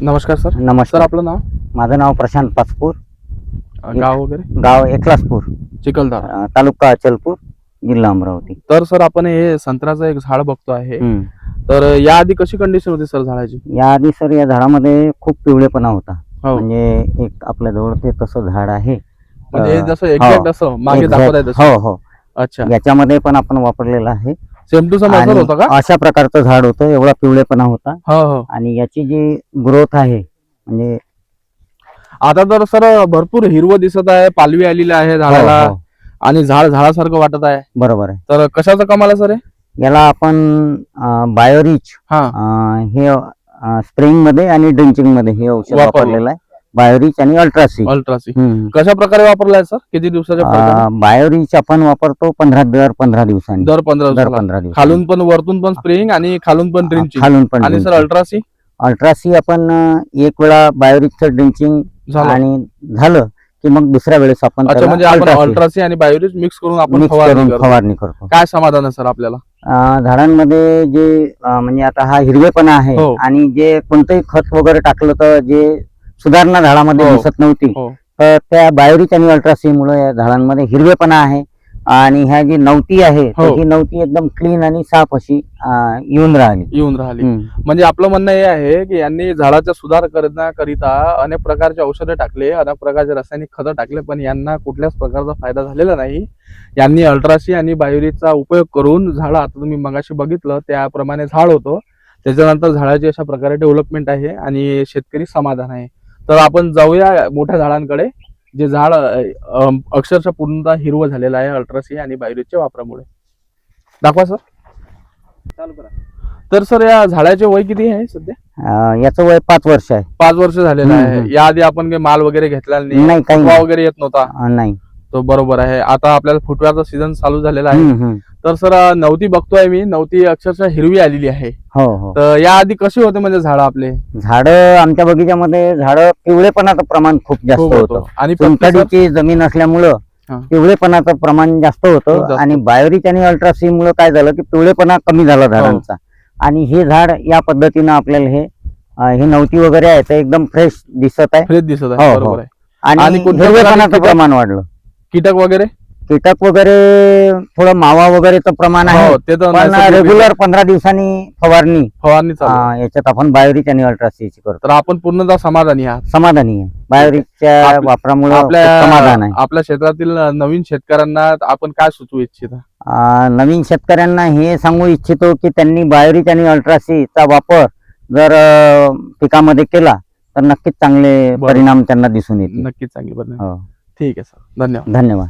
नमस्कार sir. Sir नमस्कार आपलं नाव? माझं नाव प्रशांत पाचपूर. गाव वगैरे? गाव एकलासपूर. चिखलदरा. अं, तालुका अचलपूर जिल्हा अमरावती. तर सर आपण हे संत्र्याचं एक झाड बघतो आहे. हम्म. तर या आधी कशी कंडिशन होती सर झाडाची? याआधी सर या झाडामध्ये खूप पिवळेपणा होता. हो. म्हणजे एक आपल्या जवळ ते तसं झाड आहे. म्हणजे जसं एक्झॅक्ट हो. असं मागे Exact. दाखवत आहे तसं. हो हो. अच्छा. याच्यामध्ये पण आपण वापरलेलं आहे. सेम टू सेम होतं का? अशा प्रकारचं झाड होतं एवढा पिवळेपणा होता. हो हो. आणि याची जी ग्रोथ आहे म्हणजे आता तर सर भरपूर हिरवं दिसत आहे पालवी आलेली आहे झाडाला हो, हो, आणि झाड झाडासारखं वाटत आहे. बरोबर आहे. तर कशाचं कमाल आहे सर हे? याला आपण बायोरिच हा. हे स्प्रेइंगमध्ये आणि ड्रिंचिंगमध्ये हे औषध वापरलं. वापरलेलं आहे. बायोरिच आणि अल्ट्रासी. अल्ट्रासी. कशा प्रकारे वापरलाय सर? किती दिवसाच्या फरकाने? बायोरिच आपण वापरतो पंधरा दर पंधरा दिवसांनी. दर पंधरा दर दिवसाला. पंधरा दिवस खालून पण वरतून पण स्प्रेइंग आणि खालून पण ड्रिंचिंग. खालून पण आणि सर अल्ट्रासी? अल्ट्रासी आपण अं, एक वेळा बायोरिचचं ड्रिंचिंग झालं. आणि झालं की मग दुसऱ्या वेळेस आपण अच्छा त्याला म्हणजे आपण अल्ट्रासी. आणि बायोरिच मिक्स करून आपण फवारणी करून करतो. फवारणी करतो. काय समाधान आहे सर आपल्याला? अं, झाडांमध्ये जे अं, म्हणजे आता हा हिरवेपणा आहे हो. आणि जे कोणतंही खत वगैरे टाकलं तर जे सुधारणा झाडामध्ये हो. दिसत नव्हती. हो. तर त्या बायोरिच आणि अल्ट्रासी मुळे या झाडांमध्ये हिरवेपणा आहे आणि ह्या जी नवती आहे तर हो. ही नवती एकदम क्लीन आणि साफ अशी अं, येऊन राहिली. येऊन राहिली. हम्म. म्हणजे आपलं म्हणणं हे आहे की यांनी झाडाचा सुधार करण्याकरिता अनेक प्रकारचे औषधे टाकले अनेक प्रकारचे रासायनिक खतं टाकले पण यांना कुठल्याच प्रकारचा फायदा झालेला नाही. यांनी अल्ट्रासी आणि बायोरीचा उपयोग करून झाड आता तुम्ही मगाशी बघितलं त्याप्रमाणे झाड होतं. त्याच्यानंतर झाडाची अशा प्रकारे डेव्हलपमेंट आहे आणि शेतकरी समाधान आहे. तर आपण जाऊया मोठ्या झाडांकडे जे झाड अक्षरशः पूर्णतः हिरवं झालेलं आहे अल्ट्रासी आणि बायोरीजच्या वापरामुळे. दाखवा सर चालू करा. तर सर या झाडाचे वय किती आहे सध्या? याचं वय पाच वर्ष आहे. पाच वर्ष झालेलं आहे. याआधी आपण काही माल वगैरे घेतलेला नाही. काही. वगैरे येत नव्हता. नाही. तो बरोबर आहे. आता आपल्याला फुटव्याचा सीझन चालू झालेला आहे. तर सर नवती बघतोय मी. नवती अक्षरशः हिरवी आलेली आहे. हो हो. तर याआधी कसे होते म्हणजे झाड आपले? झाड आमच्या बगीच्यामध्ये झाड पिवळेपणाचं प्रमाण खूप जास्त होतं. आणि चुनखडीची जमीन असल्यामुळं हा. पिवळेपणाचं प्रमाण जास्त होतं. आणि बायोरिच आणि अल्ट्रासी मुळे काय झालं की पिवळेपणा कमी झाला हो. झाडांचा. आणि हे झाड या पद्धतीनं आपल्याला हे हे नवती वगैरे आहे ते एकदम फ्रेश दिसत आहे. फ्रेश दिसत हो, आहे हो. आहे. आणि हिरवेपणाचं प्रमाण वाढलं. कीटक वगैरे? कीटक वगैरे थोडं मावा वगैरेचं प्रमाण आहे. हो ते तर पण नैसर्गिक रेग्युलर पंधरा दिवसांनी फवारणी. फवारणी चालू. आहे. अं, याच्यात आपण बायोरिच आणि अल्ट्रासीची करतो. तर आपण पूर्णतः समाधानी आहात? समाधानी आहे. बायोरिचच्या आपल्या- वापरामुळे समाधान आहे. आपल्या क्षेत्रातील नवीन शेतकऱ्यांना आपण काय सुचवू इच्छिता? नवीन शेतकऱ्यांना हे सांगू इच्छितो की त्यांनी बायोरिच आणि अल्ट्रासीचा वापर जर अं, पिकामध्ये केला तर नक्कीच चांगले बरोबर. परिणाम त्यांना दिसून येतील. नक्कीच चांगली बरं हो. ठीक आहे सर. धन्यवाद. धन्यवाद.